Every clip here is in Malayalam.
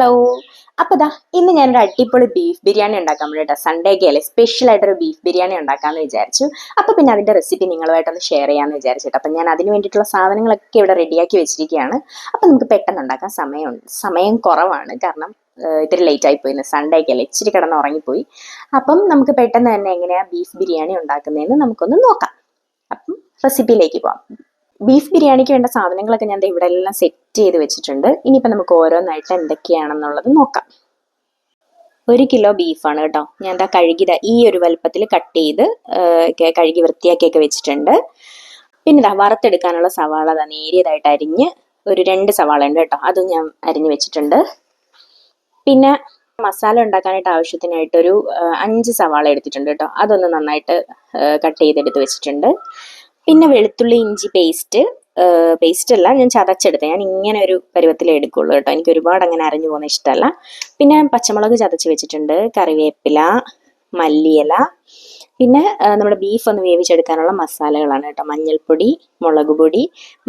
ഹലോ അപ്പൊ ഇതാ ഇന്ന് ഞാനൊരു അടിപൊളി ബീഫ് ബിരിയാണി ഉണ്ടാക്കാൻ വേണ്ടി സൺഡേ അല്ലെ? സ്പെഷ്യൽ ആയിട്ടൊരു ബീഫ് ബിരിയാണി ഉണ്ടാക്കാമെന്ന് വിചാരിച്ചു. അപ്പൊ പിന്നെ അതിന്റെ റെസിപ്പി നിങ്ങളുമായിട്ടൊന്ന് ഷെയർ ചെയ്യാന്ന് വിചാരിച്ചിട്ട് അപ്പൊ ഞാൻ അതിന് വേണ്ടിയിട്ടുള്ള സാധനങ്ങളൊക്കെ ഇവിടെ റെഡിയാക്കി വെച്ചിരിക്കുകയാണ്. അപ്പൊ നമുക്ക് പെട്ടെന്ന് ഉണ്ടാക്കാൻ സമയം സമയം കുറവാണ്. കാരണം ഇത്തിരി ലേറ്റ് ആയി പോയി. സൺഡേ ഒക്കെ അല്ലേ? ഇച്ചിരി കിടന്ന് ഉറങ്ങിപ്പോയി. അപ്പം നമുക്ക് പെട്ടെന്ന് തന്നെ എങ്ങനെയാ ബീഫ് ബിരിയാണി ഉണ്ടാക്കുന്നതെന്ന് നമുക്കൊന്ന് നോക്കാം. അപ്പം റെസിപ്പിയിലേക്ക് പോവാം. ബീഫ് ബിരിയാണിക്ക് വേണ്ട സാധനങ്ങളൊക്കെ ഞാൻ ഇവിടെ എല്ലാം സെറ്റ് ചെയ്ത് വെച്ചിട്ടുണ്ട്. ഇനിയിപ്പോൾ നമുക്ക് ഓരോന്നായിട്ട് എന്തൊക്കെയാണെന്നുള്ളത് നോക്കാം. ഒരു കിലോ ബീഫാണ് കേട്ടോ. ഞാൻ എന്താ കഴുകിത ഈ ഒരു വലുപ്പത്തിൽ കട്ട് ചെയ്ത് കഴുകി വൃത്തിയാക്കിയൊക്കെ വെച്ചിട്ടുണ്ട്. പിന്നെ ഇതാ വറുത്തെടുക്കാനുള്ള സവാള അതാ നേരിയതായിട്ട് അരിഞ്ഞ് ഒരു രണ്ട് സവാള ഉണ്ട് കേട്ടോ. അതും ഞാൻ അരിഞ്ഞ് വെച്ചിട്ടുണ്ട്. പിന്നെ മസാല ഉണ്ടാക്കാനായിട്ട് ആവശ്യത്തിനായിട്ടൊരു അഞ്ച് സവാള എടുത്തിട്ടുണ്ട് കേട്ടോ. അതൊന്ന് നന്നായിട്ട് കട്ട് ചെയ്തെടുത്ത് വെച്ചിട്ടുണ്ട്. പിന്നെ വെളുത്തുള്ളി ഇഞ്ചി പേസ്റ്റ് പേസ്റ്റ് അല്ല ഞാൻ ചതച്ചെടുത്ത. ഞാൻ ഇങ്ങനെ ഒരു പരുവത്തിലേ എടുക്കുള്ളൂ കേട്ടോ. എനിക്ക് ഒരുപാട് അങ്ങനെ അരഞ്ഞു പോകുന്ന ഇഷ്ടമല്ല. പിന്നെ പച്ചമുളക് ചതച്ച് വെച്ചിട്ടുണ്ട്. കറിവേപ്പില മല്ലിയില. പിന്നെ നമ്മുടെ ബീഫ് ഒന്ന് വേവിച്ചെടുക്കാനുള്ള മസാലകളാണ് കേട്ടോ. മഞ്ഞൾപ്പൊടി മുളക് പൊടി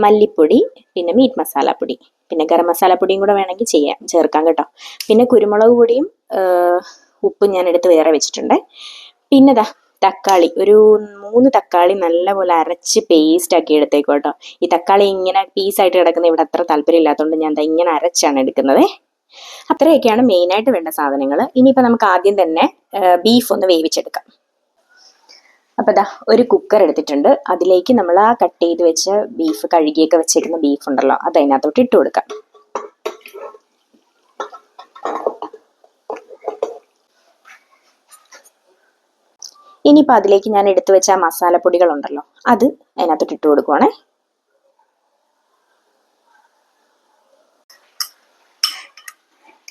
മല്ലിപ്പൊടി പിന്നെ മീറ്റ് മസാലപ്പൊടി പിന്നെ ഗരം മസാലപ്പൊടിയും കൂടെ വേണമെങ്കിൽ ചെയ്യാം ചേർക്കാം കേട്ടോ. പിന്നെ കുരുമുളക് പൊടിയും ഉപ്പും ഞാൻ എടുത്ത് വേറെ വെച്ചിട്ടുണ്ട്. പിന്നെ ദാ തക്കാളി ഒരു മൂന്ന് തക്കാളി നല്ലപോലെ അരച്ച് പേസ്റ്റ് ആക്കി എടുത്തേക്കും കേട്ടോ. ഈ തക്കാളി ഇങ്ങനെ പീസായിട്ട് കിടക്കുന്ന ഇവിടെ അത്ര താല്പര്യം ഇല്ലാത്തതുകൊണ്ട് ഞാൻ ഇങ്ങനെ അരച്ചാണ് എടുക്കുന്നത്. അത്രയൊക്കെയാണ് മെയിനായിട്ട് വേണ്ട സാധനങ്ങൾ ഇനിയിപ്പോൾ നമുക്ക് ആദ്യം തന്നെ ബീഫ് ഒന്ന് വേവിച്ചെടുക്കാം. അപ്പോൾ ദാ ഒരു കുക്കർ എടുത്തിട്ടുണ്ട്. അതിലേക്ക് നമ്മൾ ആ കട്ട് ചെയ്ത് വെച്ച ബീഫ് കഴുകിയൊക്കെ വെച്ചിരുന്ന ബീഫ് ഉണ്ടല്ലോ അത് അതിനകത്തോട്ട് ഇട്ട് കൊടുക്കാം. ഇനിയിപ്പോൾ അതിലേക്ക് ഞാൻ എടുത്തു വെച്ച ആ മസാലപ്പൊടികൾ ഉണ്ടല്ലോ അത് അതിനകത്തോട്ട് ഇട്ട് കൊടുക്കുവാണേ.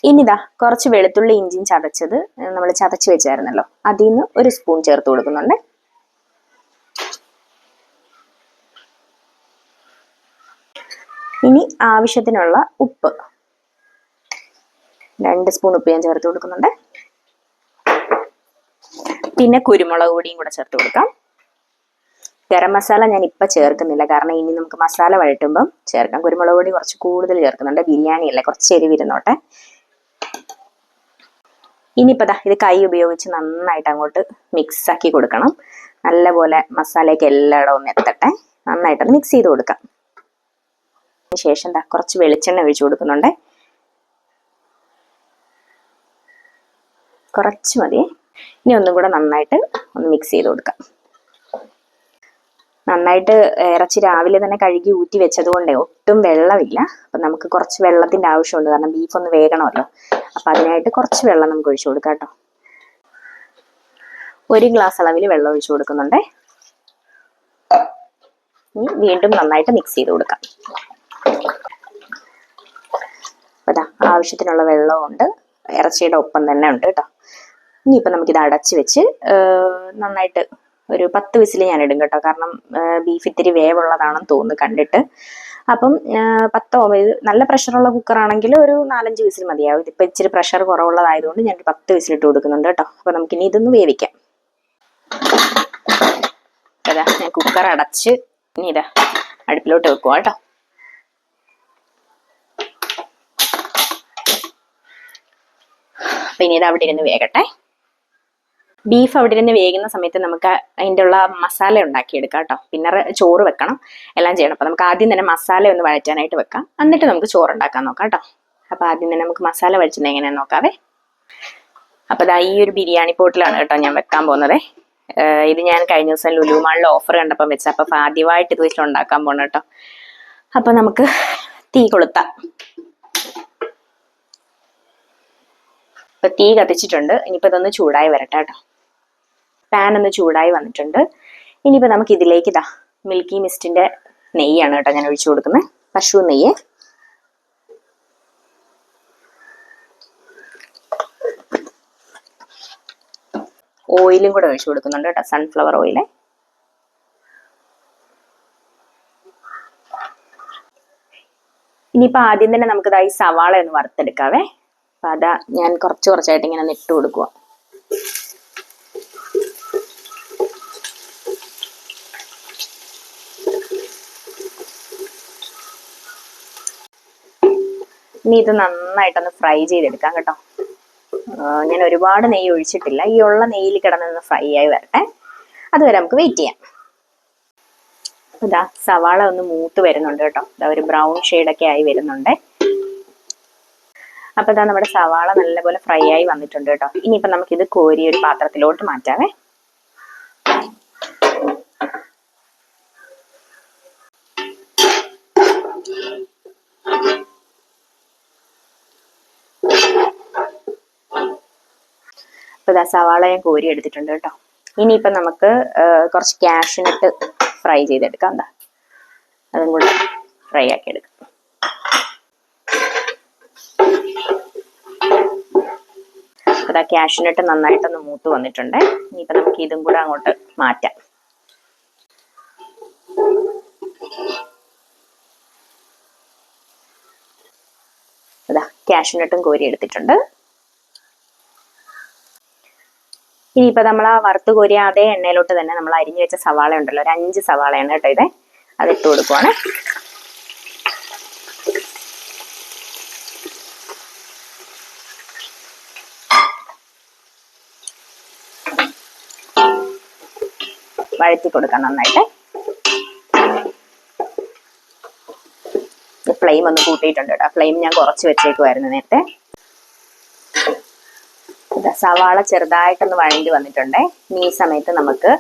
ഇനിതാ കുറച്ച് വെളുത്തുള്ളി ഇഞ്ചിയും ചതച്ചത് നമ്മൾ ചതച്ച് വെച്ചായിരുന്നല്ലോ അതിൽ നിന്ന് ഒരു സ്പൂൺ ചേർത്ത് കൊടുക്കുന്നുണ്ട്. ഇനി ആവശ്യത്തിനുള്ള ഉപ്പ് രണ്ട് സ്പൂൺ ഉപ്പ് ഞാൻ ചേർത്ത് കൊടുക്കുന്നുണ്ട്. പിന്നെ കുരുമുളക് പൊടിയും കൂടെ ചേർത്ത് കൊടുക്കാം. ഗരം മസാല ഞാൻ ഇപ്പം ചേർക്കുന്നില്ല. കാരണം ഇനി നമുക്ക് മസാല വഴറ്റുമ്പം ചേർക്കാം. കുരുമുളക് പൊടി കുറച്ച് കൂടുതൽ ചേർക്കുന്നുണ്ട്. ബിരിയാണി അല്ലേ? കുറച്ച് എരിവിരുന്നോട്ടെ ഇനിയിപ്പോൾ ദാ ഇത് കൈ ഉപയോഗിച്ച് നന്നായിട്ട് അങ്ങോട്ട് മിക്സ് ആക്കി കൊടുക്കണം. നല്ലപോലെ മസാലയൊക്കെ എല്ലായിടവും എത്തട്ടെ. നന്നായിട്ടൊന്ന് മിക്സ് ചെയ്ത് കൊടുക്കാം. ശേഷം ദാ കുറച്ച് വെളിച്ചെണ്ണ ഒഴിച്ചു കൊടുക്കുന്നുണ്ട്. കുറച്ച് മതി. ഇനി ഒന്നും കൂടെ നന്നായിട്ട് ഒന്ന് മിക്സ് ചെയ്ത് കൊടുക്കാം. നന്നായിട്ട് ഇറച്ചി രാവിലെ തന്നെ കഴുകി ഊറ്റി വെച്ചത് കൊണ്ടേ ഒട്ടും വെള്ളമില്ല. അപ്പൊ നമുക്ക് കുറച്ച് വെള്ളത്തിന്റെ ആവശ്യമുണ്ട്. കാരണം ബീഫ് ഒന്ന് വേകണമല്ലോ. അപ്പൊ അതിനായിട്ട് കുറച്ച് വെള്ളം നമുക്ക് ഒഴിച്ചു കൊടുക്കാം കേട്ടോ. ഒരു ഗ്ലാസ് അളവിൽ വെള്ളം ഒഴിച്ചു കൊടുക്കുന്നുണ്ട്. വീണ്ടും നന്നായിട്ട് മിക്സ് ചെയ്ത് കൊടുക്കാം. ദാ ആവശ്യത്തിനുള്ള വെള്ളമുണ്ട് ഇറച്ചിയുടെ ഒപ്പം തന്നെ ഉണ്ട് കേട്ടോ. ഇനിയിപ്പോൾ നമുക്കിത് അടച്ച് വെച്ച് നന്നായിട്ട് ഒരു പത്ത് വിസിൽ ഞാൻ ഇടും കേട്ടോ. കാരണം ബീഫ് ഇത്തിരി വേവുള്ളതാണെന്ന് തോന്നുന്നു കണ്ടിട്ട്. അപ്പം പത്തോ നല്ല പ്രഷറുള്ള കുക്കറാണെങ്കിൽ ഒരു നാലഞ്ച് വിസിൽ മതിയാവും. ഇതിപ്പോൾ ഇച്ചിരി പ്രഷർ കുറവുള്ളതായതുകൊണ്ട് ഞാൻ പത്ത് വിസിൽ ഇട്ട് കൊടുക്കുന്നുണ്ട് കേട്ടോ. അപ്പോൾ നമുക്കിനി ഇതൊന്ന് വേവിക്കാം. അതാ ഞാൻ കുക്കർ അടച്ച് ഇനി ഇതാ അടുപ്പിലോട്ട് വെക്കുക കേട്ടോ. അപ്പം ഇനി ഇത് അവിടെ ഇരുന്ന് വേകട്ടെ. ബീഫ് അവിടെ ഇരുന്ന് വേകുന്ന സമയത്ത് നമുക്ക് അതിന്റെ ഉള്ള മസാല ഉണ്ടാക്കിയെടുക്കാം കേട്ടോ. പിന്നെ ചോറ് വെക്കണം. എല്ലാം ചെയ്യണം. അപ്പോൾ നമുക്ക് ആദ്യം തന്നെ മസാല ഒന്ന് വഴറ്റാനായിട്ട് വെക്കാം. എന്നിട്ട് നമുക്ക് ചോറ് ഉണ്ടാക്കാൻ നോക്കാം കേട്ടോ. അപ്പോൾ ആദ്യം തന്നെ നമുക്ക് മസാല വഴിച്ചത് എങ്ങനെയാണെന്ന് നോക്കാവേ. അപ്പോൾ ഇതാ ഈ ഒരു ബിരിയാണി പോട്ടിലാണ് കേട്ടോ ഞാൻ വെക്കാൻ പോകുന്നത്. ഇത് ഞാൻ കഴിഞ്ഞ ദിവസം ലുലുമാളിൽ ഓഫർ കണ്ടപ്പം വെച്ച. അപ്പം ആദ്യമായിട്ട് ഇത് വെച്ചിട്ട് ഉണ്ടാക്കാൻ പോകണം കേട്ടോ. അപ്പം നമുക്ക് തീ കൊളുത്താം. ഇപ്പൊ തീ കത്തിച്ചിട്ടുണ്ട്. ഇനിയിപ്പോ ഇതൊന്ന് ചൂടായി വരട്ടെ കേട്ടോ. പാൻ ഒന്ന് ചൂടായി വന്നിട്ടുണ്ട്. ഇനിയിപ്പോൾ നമുക്ക് ഇതിലേക്ക് ഇതാ മിൽക്കി മിസ്റ്റിന്റെ നെയ്യാണ് കേട്ടോ ഞാൻ ഒഴിച്ചു കൊടുക്കുന്നത്. പശു നെയ്യ്. ഓയിലും കൂടെ ഒഴിച്ചു കൊടുക്കുന്നുണ്ട് കേട്ടോ സൺഫ്ലവർ ഓയിൽ ഇനിയിപ്പോൾ ആദ്യം തന്നെ നമുക്കിതായി സവാള ഒന്ന് വറുത്തെടുക്കാവേ. അപ്പം അതാ ഞാൻ കുറച്ച് കുറച്ചായിട്ട് ഇങ്ങനെ ഒന്ന് ഇട്ട് കൊടുക്കുക ഇനി ഇത് നന്നായിട്ടൊന്ന് ഫ്രൈ ചെയ്തെടുക്കാം കേട്ടോ. ഞാൻ ഒരുപാട് നെയ്യ് ഒഴിച്ചിട്ടില്ല. ഈ ഉള്ള നെയ്യിൽ കിടന്നൊന്ന് ഫ്രൈ ആയി വരട്ടെ. അതുവരെ നമുക്ക് വെയിറ്റ് ചെയ്യാം. ഇതാ സവാള ഒന്ന് മൂത്ത് വരുന്നുണ്ട് കേട്ടോ. ഇതാ ഒരു ബ്രൗൺ ഒക്കെ ആയി വരുന്നുണ്ട്. അപ്പൊ ഇതാ നമ്മുടെ സവാള നല്ലപോലെ ഫ്രൈ ആയി വന്നിട്ടുണ്ട് കേട്ടോ. ഇനിയിപ്പോ നമുക്കിത് കോരി ഒരു പാത്രത്തിലോട്ട് മാറ്റാവേ. അപ്പൊ ഇതാ ഞാൻ കോരി എടുത്തിട്ടുണ്ട് കേട്ടോ. ഇനിയിപ്പം നമുക്ക് കുറച്ച് ക്യാഷിനിട്ട് ഫ്രൈ ചെയ്തെടുക്കാം എന്താ അതും കൂടെ ഫ്രൈ ആക്കി എടുക്കാം. അതാ ക്യാഷിനിട്ട് നന്നായിട്ടൊന്ന് മൂത്ത് വന്നിട്ടുണ്ട്. ഇനിയിപ്പം നമുക്ക് ഇതും കൂടെ അങ്ങോട്ട് മാറ്റാം. അതാ ക്യാഷിനിട്ടും കോരി എടുത്തിട്ടുണ്ട്. ഇനിയിപ്പോ നമ്മൾ ആ വറുത്ത് കോരിയ അതേ എണ്ണയിലോട്ട് തന്നെ നമ്മൾ അരിഞ്ഞു വെച്ച സവാള ഉണ്ടല്ലോ ഒരു അഞ്ച് സവാളയാണ് കേട്ടോ ഇത്. ഇട്ട് കൊടുക്കുവാണ്. വഴറ്റി കൊടുക്കാം നന്നായിട്ട്. ഫ്ലെയിം ഒന്ന് കൂട്ടിയിട്ടുണ്ട് കേട്ടോ. ഫ്ലെയിം ഞാൻ കുറച്ച് വെച്ചേക്കുമായിരുന്നു നേരത്തെ. സവാള ചെറുതായിട്ടൊന്ന് വഴണ്ടി വന്നിട്ടുണ്ടേ. ഈ സമയത്ത് നമുക്ക്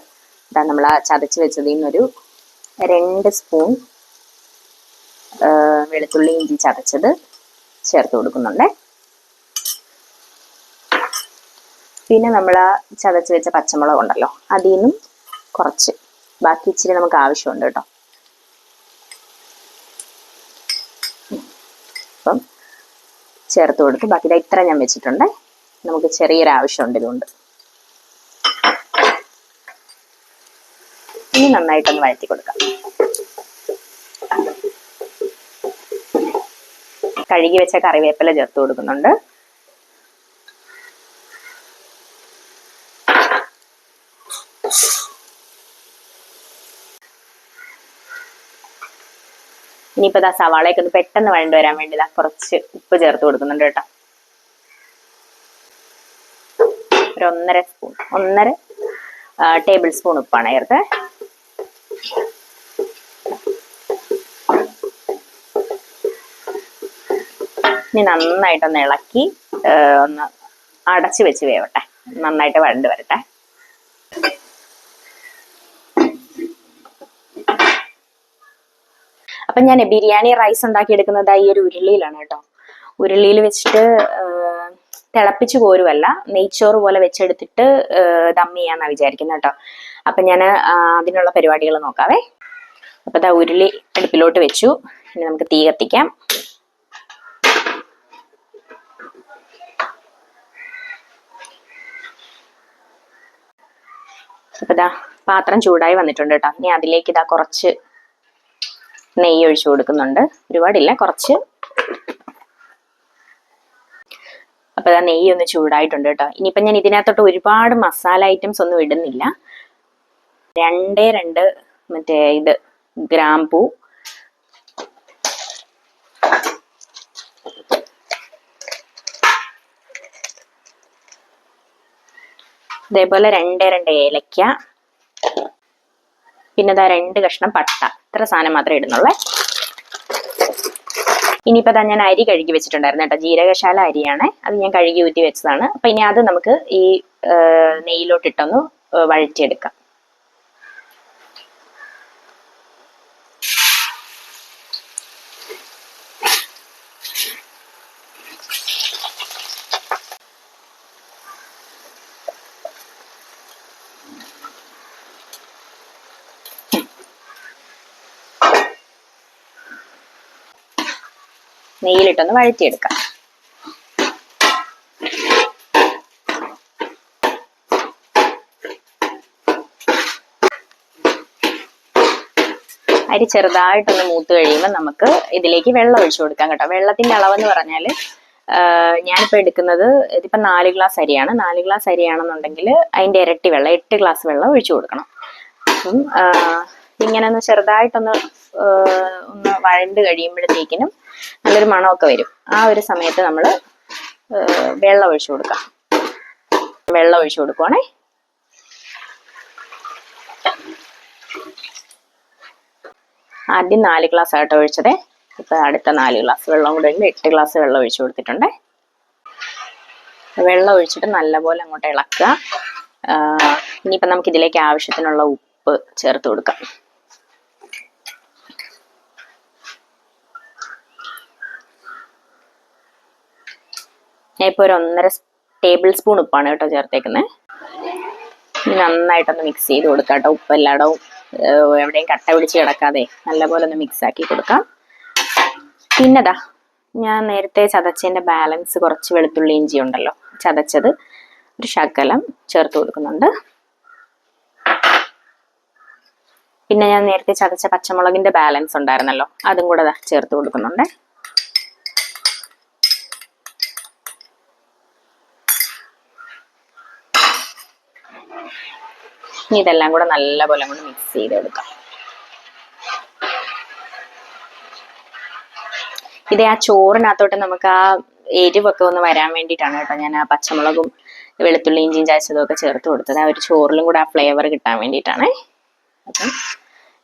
ഇതാ നമ്മൾ ആ ചതച്ച് വെച്ചതിൽ നിന്നൊരു രണ്ട് സ്പൂൺ വെളുത്തുള്ളി ഇഞ്ചി ചതച്ചത് ചേർത്ത് കൊടുക്കുന്നുണ്ടേ. പിന്നെ നമ്മൾ ആ ചതച്ച് വെച്ച പച്ചമുളക് ഉണ്ടല്ലോ അതിൽ നിന്നും കുറച്ച്. ബാക്കി ഇച്ചിരി നമുക്ക് ആവശ്യമുണ്ട് കേട്ടോ. അപ്പം ചേർത്ത് കൊടുത്ത്. ബാക്കി ഇതാ ഇത്ര ഞാൻ വെച്ചിട്ടുണ്ട്. നമുക്ക് ചെറിയൊരു ആവശ്യമുണ്ട് ഇതുകൊണ്ട്. ഇനി നന്നായിട്ടൊന്ന് വഴറ്റി കൊടുക്കാം. കഴുകി വെച്ച കറിവേപ്പില ചേർത്ത് കൊടുക്കുന്നുണ്ട്. ഇനിയിപ്പോ സവാളയൊക്കെ ഒന്ന് പെട്ടെന്ന് വഴണ്ട് വരാൻ വേണ്ടി കുറച്ച് ഉപ്പ് ചേർത്ത് കൊടുക്കുന്നുണ്ട് കേട്ടോ. ഒരു ഒന്നര സ്പൂൺ ഒന്നര ടേബിൾ സ്പൂൺ ഉപ്പാണ് ചേർത്ത്. ഇനി നന്നായിട്ടൊന്ന് ഇളക്കി ഒന്ന് അടച്ചു വെച്ച് വേവട്ടെ. നന്നായിട്ട് വഴണ്ട് വരട്ടെ. അപ്പൊ ഞാൻ ബിരിയാണി റൈസ് ഉണ്ടാക്കി എടുക്കുന്നത് ഈ ഒരു ഉരുളിയിലാണ് കേട്ടോ. ഉരുളിയിൽ വെച്ചിട്ട് തിളപ്പിച്ച് പോരുമല്ല നെയ്ച്ചോറ് പോലെ വെച്ചെടുത്തിട്ട് ദം ചെയ്യാന്നാ വിചാരിക്കുന്നത് കേട്ടോ. അപ്പൊ ഞാൻ അതിനുള്ള പരിപാടികൾ നോക്കാവേ. അപ്പൊ ദാ ഉരുളി അടുപ്പിലോട്ട് വെച്ചു. ഇനി നമുക്ക് തീ കത്തിക്കാം. അപ്പൊ ഇതാ പാത്രം ചൂടായി വന്നിട്ടുണ്ട് കേട്ടോ. ഇനി അതിലേക്ക് ഇതാ കുറച്ച് നെയ്യ് ഒഴിച്ചു കൊടുക്കുന്നുണ്ട്. ഒരുപാടില്ല കുറച്ച്. അപ്പൊ ആ നെയ്യ് ഒന്ന് ചൂടായിട്ടുണ്ട് കേട്ടോ. ഇനിയിപ്പൊ ഞാൻ ഇതിനകത്തോട്ട് ഒരുപാട് മസാല ഐറ്റംസ് ഒന്നും ഇടുന്നില്ല. രണ്ടേ രണ്ട് മറ്റേ ഇത് ഗ്രാമ്പൂ ഇതേപോലെ രണ്ടേ രണ്ട് ഏലക്ക. പിന്നെ ഇതാ രണ്ട് കഷ്ണം പട്ട. ഇത്ര സാധനം മാത്രമേ ഇടുന്നുള്ളേ. ഇനിയിപ്പോ തന്നെ ഞാൻ അരി കഴുകി വെച്ചിട്ടുണ്ടായിരുന്നു കേട്ടോ. ജീരകശാല അരിയാണ്. അത് ഞാൻ കഴുകി ഊറ്റി വെച്ചതാണ്. അപ്പൊ ഇനി അത് നമുക്ക് ഈ നെയ്യിലോട്ടിട്ടൊന്ന് വഴറ്റിയെടുക്കാം. നെയ്യിലിട്ടൊന്ന് വഴറ്റിയെടുക്കാം. അരി ചെറുതായിട്ടൊന്ന് മൂത്ത് കഴിയുമ്പോൾ നമുക്ക് ഇതിലേക്ക് വെള്ളം ഒഴിച്ചു കൊടുക്കാം കേട്ടോ. വെള്ളത്തിന്റെ അളവെന്ന് പറഞ്ഞാൽ ഞാനിപ്പോൾ എടുക്കുന്നത് ഇതിപ്പോൾ നാല് ഗ്ലാസ് അരിയാണ്. നാല് ഗ്ലാസ് അരിയാണെന്നുണ്ടെങ്കിൽ അതിന്റെ ഇരട്ടി വെള്ളം എട്ട് ഗ്ലാസ് വെള്ളം ഒഴിച്ചു കൊടുക്കണം. അപ്പം ഇങ്ങനെ ഒന്ന് ചെറുതായിട്ടൊന്ന് ഒന്ന് വഴണ്ട് കഴിയുമ്പോഴത്തേക്കിനും നല്ലൊരു മണമൊക്കെ വരും. ആ ഒരു സമയത്ത് നമ്മൾ വെള്ളം ഒഴിച്ചു കൊടുക്കാം. വെള്ളം ഒഴിച്ചു കൊടുക്കുവാണേ. ആദ്യം നാല് ഗ്ലാസ് ആയിട്ട് ഒഴിച്ചതേ. ഇപ്പൊ അടുത്ത നാല് ഗ്ലാസ് വെള്ളം കൂടെ ഉണ്ട്. എട്ട് ഗ്ലാസ് വെള്ളം ഒഴിച്ചു കൊടുത്തിട്ടുണ്ടേ. വെള്ളം ഒഴിച്ചിട്ട് നല്ലപോലെ അങ്ങോട്ട് ഇളക്കുക. ഇനിയിപ്പോ നമുക്ക് ഇതിലേക്ക് ആവശ്യത്തിനുള്ള ഉപ്പ് ചേർത്ത് കൊടുക്കാം. ഞാൻ ഇപ്പോൾ ഒരു ഒന്നര ടേബിൾ സ്പൂൺ ഉപ്പാണ് കേട്ടോ ചേർത്തേക്കുന്നത് ഇനി നന്നായിട്ടൊന്ന് മിക്സ് ചെയ്ത് കൊടുക്കാം കേട്ടോ. ഉപ്പ് എല്ലായിടവും എവിടെയും കട്ട പിടിച്ച് കിടക്കാതെ നല്ലപോലെ ഒന്ന് മിക്സ് ആക്കി കൊടുക്കാം. പിന്നെതാ ഞാൻ നേരത്തെ ചതച്ചതിന്റെ ബാലൻസ് കുറച്ച് വെളുത്തുള്ളി ഇഞ്ചി ഉണ്ടല്ലോ ചതച്ചത് ഒരു ശകലം ചേർത്ത് കൊടുക്കുന്നുണ്ട്. പിന്നെ ഞാൻ നേരത്തെ ചതച്ച പച്ചമുളകിന്റെ ബാലൻസ് ഉണ്ടായിരുന്നല്ലോ അതും കൂടെ ചേർത്ത് കൊടുക്കുന്നുണ്ട്. ഇനി ഇതെല്ലാം കൂടെ നല്ലപോലെ കൂടെ മിക്സ് ചെയ്ത് കൊടുക്കാം ഇത് ആ ചോറിനകത്തോട്ട് നമുക്ക് ആ എരിവൊക്കെ ഒന്ന് വരാൻ വേണ്ടിയിട്ടാണ് കേട്ടോ ഞാൻ ആ പച്ചമുളകും വെളുത്തുള്ളി ഇഞ്ചിയും ചായച്ചതും ഒക്കെ ചേർത്ത് കൊടുത്തത്. ആ ഒരു ചോറിലും കൂടെ ആ ഫ്ലേവർ കിട്ടാൻ വേണ്ടിയിട്ടാണ്. അപ്പം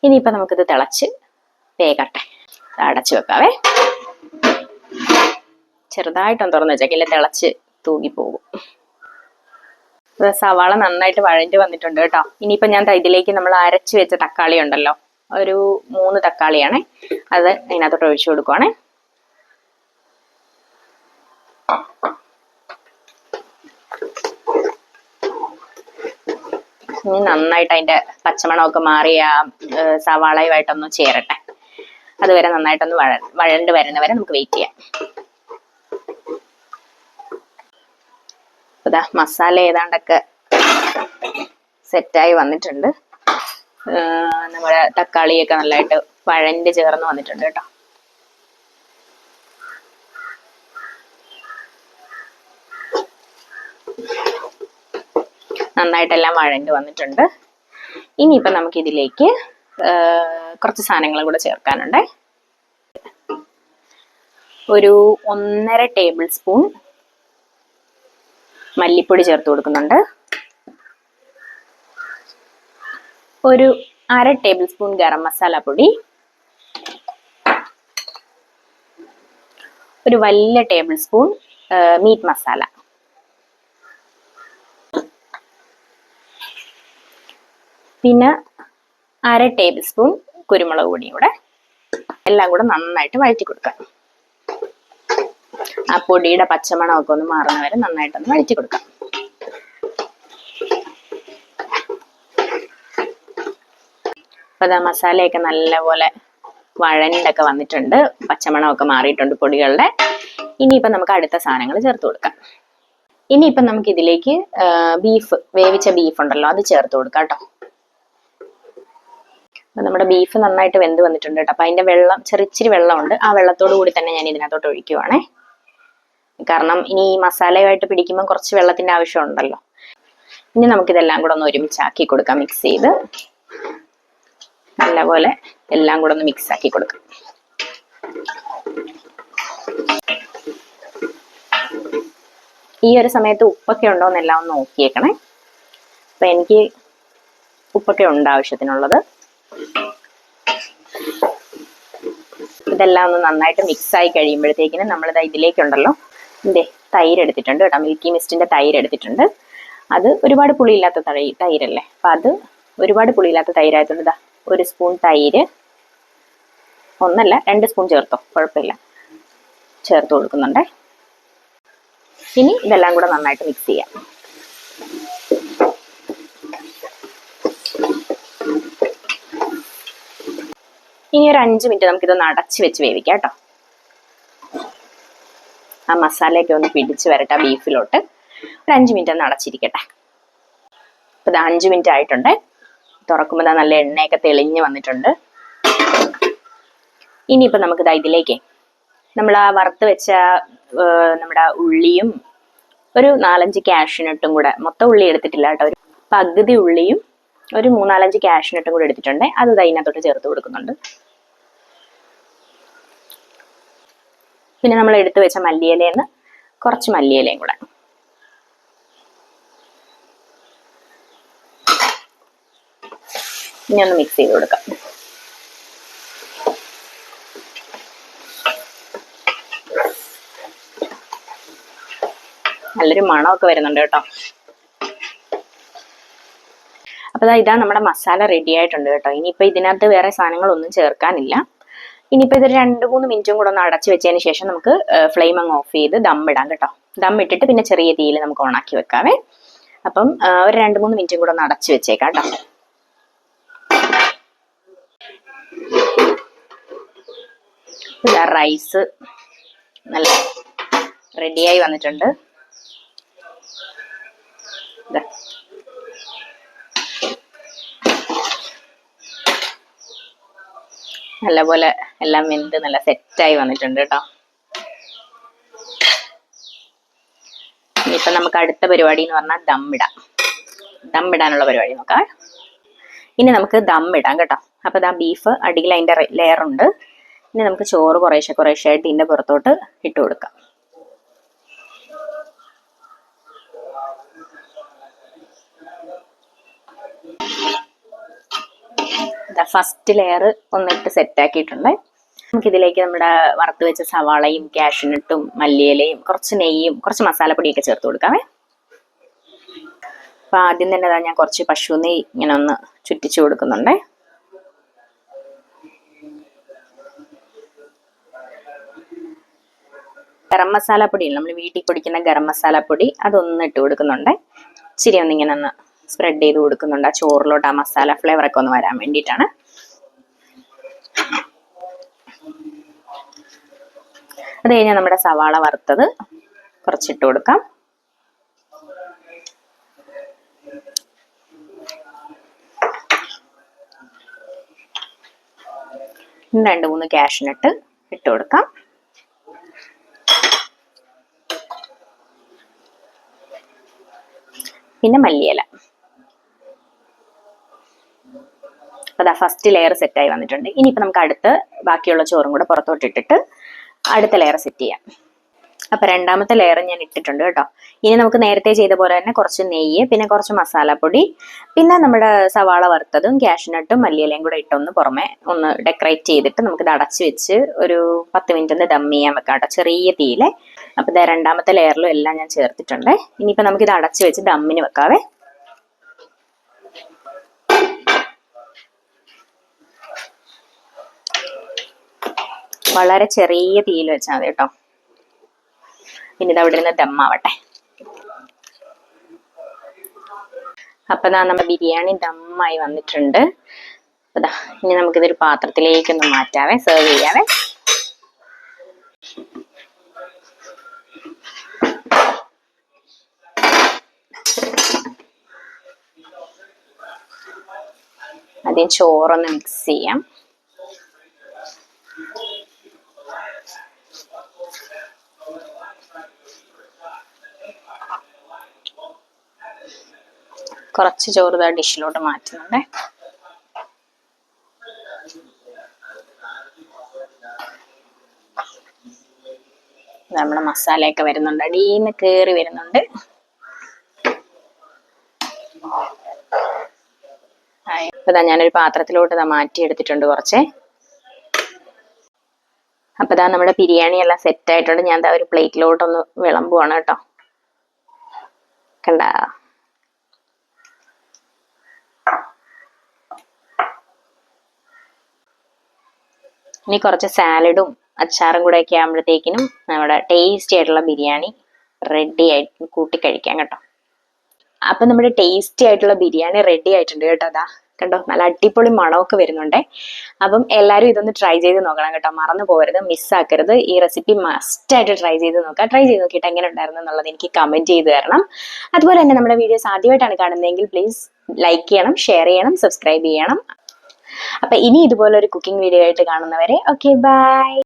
ഇനിയിപ്പോൾ നമുക്കിത് തിളച്ച് വേകട്ടെ. അടച്ചു വെക്കാവേ. ചെറുതായിട്ടൊന്ന് തുറന്ന് വെച്ചേക്കില്ല തിളച്ച് ഇത് സവാള നന്നായിട്ട് വഴഞ്ഞു വന്നിട്ടുണ്ട് കേട്ടോ. ഇനിയിപ്പോ ഞാൻ ഇതിലേക്ക് നമ്മൾ അരച്ച് വെച്ച തക്കാളി ഉണ്ടല്ലോ. ഒരു മൂന്ന് തക്കാളിയാണേ. അത് അതിനകത്തോട്ട് ഒഴിച്ചു കൊടുക്കുവാണേ. ഇനി നന്നായിട്ട് അതിന്റെ പച്ചമണമൊക്കെ മാറി ആ സവാളയുമായിട്ടൊന്ന് ചേരട്ടെ. അതുവരെ നന്നായിട്ടൊന്ന് വഴ വഴണ്ട് വരുന്നവരെ നമുക്ക് വെയിറ്റ് ചെയ്യാം. ഇതാ മസാല ഏതാണ്ടൊക്കെ സെറ്റായി വന്നിട്ടുണ്ട്. നമ്മുടെ തക്കാളിയൊക്കെ നല്ലതായിട്ട് പഴന്റെ ചേർന്ന് വന്നിട്ടുണ്ട് കേട്ടോ. നന്നായിട്ടെല്ലാം വഴണ്ട് വന്നിട്ടുണ്ട്. ഇനിയിപ്പം നമുക്ക് ഇതിലേക്ക് കുറച്ച് സാധനങ്ങൾ കൂടെ ചേർക്കാനുണ്ട്. ഒരു ഒന്നര ടേബിൾ സ്പൂൺ മല്ലിപ്പൊടി ചേർത്ത് കൊടുക്കുന്നുണ്ട്. ഒരു അര ടേബിൾ സ്പൂൺ ഗരം മസാല പൊടി. ഒരു വലിയ ടേബിൾ സ്പൂൺ മീറ്റ് മസാല. പിന്നെ അര ടേബിൾ സ്പൂൺ കുരുമുളക് പൊടിയും കൂടെ. എല്ലാം കൂടെ നന്നായിട്ട് വഴറ്റി കൊടുക്കാം ആ പൊടിയുടെ പച്ചമണമൊക്കെ ഒന്ന് മാറുന്ന വരെ നന്നായിട്ടൊന്ന് വഴറ്റി കൊടുക്കാം. അപ്പൊ ഇതാ മസാലയൊക്കെ നല്ലപോലെ വഴണ്ടൊക്കെ വന്നിട്ടുണ്ട്. പച്ചമണമൊക്കെ മാറിയിട്ടുണ്ട് പൊടികളുടെ. ഇനിയിപ്പം നമുക്ക് അടുത്ത സാധനങ്ങൾ ചേർത്ത് കൊടുക്കാം. ഇനിയിപ്പം നമുക്ക് ഇതിലേക്ക് ബീഫ് വേവിച്ച ബീഫ് ഉണ്ടല്ലോ അത് ചേർത്ത് കൊടുക്കാം കേട്ടോ. നമ്മുടെ ബീഫ് നന്നായിട്ട് വെന്ത് വന്നിട്ടുണ്ട് കേട്ടോ. അപ്പൊ അതിന്റെ വെള്ളം ചെറിച്ചിരി വെള്ളമുണ്ട്. ആ വെള്ളത്തോടു കൂടി തന്നെ ഞാൻ ഇതിനകത്തോട്ട് ഒഴിക്കുവാണേ. കാരണം ഇനി ഈ മസാലയുമായിട്ട് പിടിക്കുമ്പോൾ കുറച്ച് വെള്ളത്തിന്റെ ആവശ്യമുണ്ടല്ലോ. ഇനി നമുക്കിതെല്ലാം കൂടെ ഒന്ന് ഒരുമിച്ച് ആക്കി കൊടുക്കാം മിക്സ് ചെയ്ത്. നല്ലപോലെ എല്ലാം കൂടെ ഒന്ന് മിക്സ് ആക്കി കൊടുക്കാം. ഈ ഒരു സമയത്ത് ഉപ്പൊക്കെ ഉണ്ടോ എന്നെല്ലാം ഒന്ന് നോക്കിയേക്കണേ. അപ്പൊ എനിക്ക് ഉപ്പൊക്കെ ഉണ്ട് ആവശ്യത്തിനുള്ളത്. ഇതെല്ലാം ഒന്ന് നന്നായിട്ട് മിക്സ് ആയി കഴിയുമ്പോഴത്തേക്കിനും നമ്മളിത് ഇതിലേക്കുണ്ടല്ലോ. ഇതേ തൈര് എടുത്തിട്ടുണ്ട് കേട്ടോ. മിൽക്കി മിസ്റ്റിന്റെ തൈര് എടുത്തിട്ടുണ്ട് അത് ഒരുപാട് പുളിയില്ലാത്ത തൈ തൈരല്ലേ? അപ്പം അത് ഒരുപാട് പുളിയില്ലാത്ത തൈരായതുകൊണ്ട് ഇതാ ഒരു സ്പൂൺ തൈര് ഒന്നല്ല രണ്ട് സ്പൂൺ ചേർത്തോ? കുഴപ്പമില്ല. ചേർത്ത് കൊടുക്കുന്നുണ്ടേ. ഇനി ഇതെല്ലാം കൂടെ നന്നായിട്ട് മിക്സ് ചെയ്യാം. ഇനി ഒരു അഞ്ച് മിനിറ്റ് നമുക്കിതൊന്ന് അടച്ച് വെച്ച് വേവിക്കാം കേട്ടോ. ആ മസാലയൊക്കെ ഒന്ന് പിടിച്ച് വരട്ടെ ബീഫിലോട്ട്. ഒരു അഞ്ച് മിനിറ്റ് ഒന്ന് അടച്ചിരിക്കട്ടെ. ഇപ്പൊ ഇത് അഞ്ച് മിനിറ്റ് ആയിട്ടുണ്ട്. തുറക്കുമ്പോൾ നല്ല എണ്ണയൊക്കെ തെളിഞ്ഞു വന്നിട്ടുണ്ട്. ഇനിയിപ്പോൾ നമുക്ക് ദാ ഇതിലേക്ക് നമ്മൾ ആ വറുത്ത് വെച്ച നമ്മുടെ ഉള്ളിയും ഒരു നാലഞ്ച് ക്യാഷിനിട്ടും കൂടെ മൊത്തം ഉള്ളി എടുത്തിട്ടില്ല കേട്ടോ. ഒരു പകുതി ഉള്ളിയും ഒരു മൂന്നാലഞ്ച് ക്യാഷിനിട്ടും കൂടെ എടുത്തിട്ടുണ്ട്. അത് ഇതിനകത്തോട്ട് ചേർത്ത് കൊടുക്കുന്നുണ്ട്. പിന്നെ നമ്മൾ എടുത്തു വെച്ച മല്ലിയിലേന്ന് കുറച്ച് മല്ലിയിലയും കൂടെ. ഇനി ഒന്ന് മിക്സ് ചെയ്ത് കൊടുക്കാം. നല്ലൊരു മണമൊക്കെ വരുന്നുണ്ട് കേട്ടോ. അപ്പോൾ ഇതാ നമ്മുടെ മസാല റെഡി ആയിട്ടുണ്ട് കേട്ടോ. ഇനിയിപ്പോൾ ഇതിനകത്ത് വേറെ സാധനങ്ങളൊന്നും ചേർക്കാനില്ല. ഇനിയിപ്പോൾ ഇത് രണ്ട് മൂന്ന് മിനിറ്റും കൂടെ ഒന്ന് അടച്ചു വെച്ചതിന് ശേഷം നമുക്ക് ഫ്ലെയിം അങ്ങ് ഓഫ് ചെയ്ത് ദം ഇടാം കേട്ടോ. ദം ഇട്ടിട്ട് പിന്നെ ചെറിയ തീയിൽ നമുക്ക് ഓണാക്കി വെക്കാവേ. അപ്പം ഒരു രണ്ട് മൂന്ന് മിനിറ്റും കൂടെ ഒന്ന് അടച്ചു വെച്ചേക്കാം കേട്ടോ. റൈസ് നല്ല റെഡിയായി വന്നിട്ടുണ്ട്. നല്ലപോലെ എല്ലാം വെന്ത് നല്ല സെറ്റായി വന്നിട്ടുണ്ട് കേട്ടോ. ഇനിയിപ്പം നമുക്ക് അടുത്ത പരിപാടി എന്ന് പറഞ്ഞാൽ ദമ്മിടാം ദമ്മിടാനുള്ള പരിപാടി നോക്കാം. ഇനി നമുക്ക് ദമ്മിടാം കേട്ടോ. അപ്പോൾ ദാ ബീഫ് അടിയിൽ ലെയർ ഉണ്ട്. ഇനി നമുക്ക് ചോറ് കുറേശ്ശെ കുറേശ്ശെ ആയിട്ട് ഇതിന്റെ പുറത്തോട്ട് ഇട്ട് കൊടുക്കാം. ഫസ്റ്റ് ലെയർ ഒന്നിട്ട് സെറ്റ് ആക്കിയിട്ടുണ്ട്. നമുക്കിതിലേക്ക് നമ്മുടെ വറുത്ത് വെച്ച സവാളയും കാഷ്നട്ടും മല്ലിയിലയും കുറച്ച് നെയ്യും കുറച്ച് മസാലപ്പൊടിയൊക്കെ ചേർത്ത് കൊടുക്കാമേ. അപ്പൊ ആദ്യം തന്നെ ഞാൻ കുറച്ച് പശു നെയ്യ് ഇങ്ങനെ ഒന്ന് ചുറ്റിച്ചു കൊടുക്കുന്നുണ്ട്. ഗരം മസാല മസാലപ്പൊടി നമ്മൾ വീട്ടിൽ പൊടിക്കുന്ന ഗരം മസാലപ്പൊടി അതൊന്ന് ഇട്ട് കൊടുക്കുന്നുണ്ട്. ഇച്ചിരി ഒന്നിങ്ങനെ ഒന്ന് സ്പ്രെഡ് ചെയ്ത് കൊടുക്കുന്നുണ്ട്. ആ ചോറിലോട്ട് ആ മസാല ഫ്ലേവർ ഒക്കെ ഒന്ന് വരാൻ വേണ്ടിയിട്ടാണ്. അത് കഴിഞ്ഞാൽ നമ്മുടെ സവാള വറുത്തത് കുറച്ചിട്ട് കൊടുക്കാം. രണ്ട് മൂന്ന് ക്യാഷിനിട്ട് ഇട്ട് കൊടുക്കാം. പിന്നെ മല്ലിയില. അതാ ഫസ്റ്റ് ലെയർ സെറ്റായി വന്നിട്ടുണ്ട്. ഇനിയിപ്പോൾ നമുക്ക് അടുത്ത് ബാക്കിയുള്ള ചോറും കൂടെ പുറത്തോട്ടിട്ടിട്ട് അടുത്ത ലെയർ സെറ്റ് ചെയ്യാം. അപ്പോൾ രണ്ടാമത്തെ ലെയർ ഞാൻ ഇട്ടിട്ടുണ്ട് കേട്ടോ. ഇനി നമുക്ക് നേരത്തെ ചെയ്ത പോലെ തന്നെ കുറച്ച് നെയ്യ് പിന്നെ കുറച്ച് മസാലപ്പൊടി പിന്നെ നമ്മുടെ സവാള വറുത്തതും ക്യാഷ്നട്ടും മല്ലിയിലയും കൂടെ ഇട്ടൊന്ന് പുറമെ ഒന്ന് ഡെക്കറേറ്റ് ചെയ്തിട്ട് നമുക്ക് ഇത് അടച്ചു വെച്ച് ഒരു പത്ത് മിനിറ്റ് ഒന്ന് ദം ചെയ്യാൻ വെക്കാം കേട്ടോ ചെറിയ തീയിലെ. അപ്പോൾ ഇത് രണ്ടാമത്തെ ലെയറിലും എല്ലാം ഞാൻ ചേർത്തിട്ടുണ്ട്. ഇനിയിപ്പോൾ നമുക്ക് ഇത് അടച്ചു വെച്ച് ദമ്മിന് വെക്കാവേ. വളരെ ചെറിയ തീയിൽ വെച്ചാൽ മതി കേട്ടോ. പിന്നെ ഇത് അവിടെ നിന്ന് ദമ്മാവട്ടെ. അപ്പൊ ദാ നമ്മുടെ ബിരിയാണി ദമ്മായി വന്നിട്ടുണ്ട്. അതാ ഇനി നമുക്കിതൊരു പാത്രത്തിലേക്കൊന്ന് മാറ്റാവേ സെർവ് ചെയ്യാവേ. ആദ്യം ചോറൊന്ന് മിക്സ് ചെയ്യാം. കുറച്ച് ചോറ് ആ ഡിഷിലോട്ട് മാറ്റുന്നുണ്ട് നമ്മുടെ മസാലയൊക്കെ വരുന്നുണ്ട്. അടിയിന്ന് കേറി വരുന്നുണ്ട്. ഇപ്പൊ ഞാനൊരു പാത്രത്തിലോട്ട് മാറ്റി എടുത്തിട്ടുണ്ട് കുറച്ചേ. അപ്പൊ ഇതാ നമ്മുടെ ബിരിയാണി എല്ലാം സെറ്റ് ആയിട്ടുണ്ട്. ഞാൻ ഒരു പ്ലേറ്റിലോട്ടൊന്ന് വിളമ്പുവാണ് കേട്ടോ. കണ്ട? ഇനി കുറച്ച് സാലഡും അച്ചാറും കൂടെ ഒക്കെ ആകുമ്പോഴത്തേക്കിനും നമ്മുടെ ടേസ്റ്റി ആയിട്ടുള്ള ബിരിയാണി റെഡി ആയിട്ട് കൂട്ടി കഴിക്കാം കേട്ടോ. അപ്പൊ നമ്മുടെ ടേസ്റ്റി ആയിട്ടുള്ള ബിരിയാണി റെഡി ആയിട്ടുണ്ട് കേട്ടോ അതാ കണ്ടോ? നല്ല അടിപൊളി മണമൊക്കെ വരുന്നുണ്ടേ. അപ്പം എല്ലാവരും ഇതൊന്ന് ട്രൈ ചെയ്ത് നോക്കണം കേട്ടോ. മറന്നു പോകരുത് മിസ്സാക്കരുത് ഈ റെസിപ്പി മസ്റ്റായിട്ട് ട്രൈ ചെയ്ത് നോക്കാം ട്രൈ ചെയ്ത് നോക്കിയിട്ട് എങ്ങനെ ഉണ്ടായിരുന്നു എന്നുള്ളത് എനിക്ക് കമന്റ് ചെയ്ത് തരണം. അതുപോലെ തന്നെ നമ്മുടെ വീഡിയോസ് ആദ്യമായിട്ടാണ് കാണുന്നതെങ്കിൽ പ്ലീസ് ലൈക്ക് ചെയ്യണം ഷെയർ ചെയ്യണം സബ്സ്ക്രൈബ് ചെയ്യണം. അപ്പം ഇനി ഇതുപോലെ ഒരു കുക്കിംഗ് വീഡിയോ ആയിട്ട് കാണുന്നവരെ ഓക്കെ ബൈ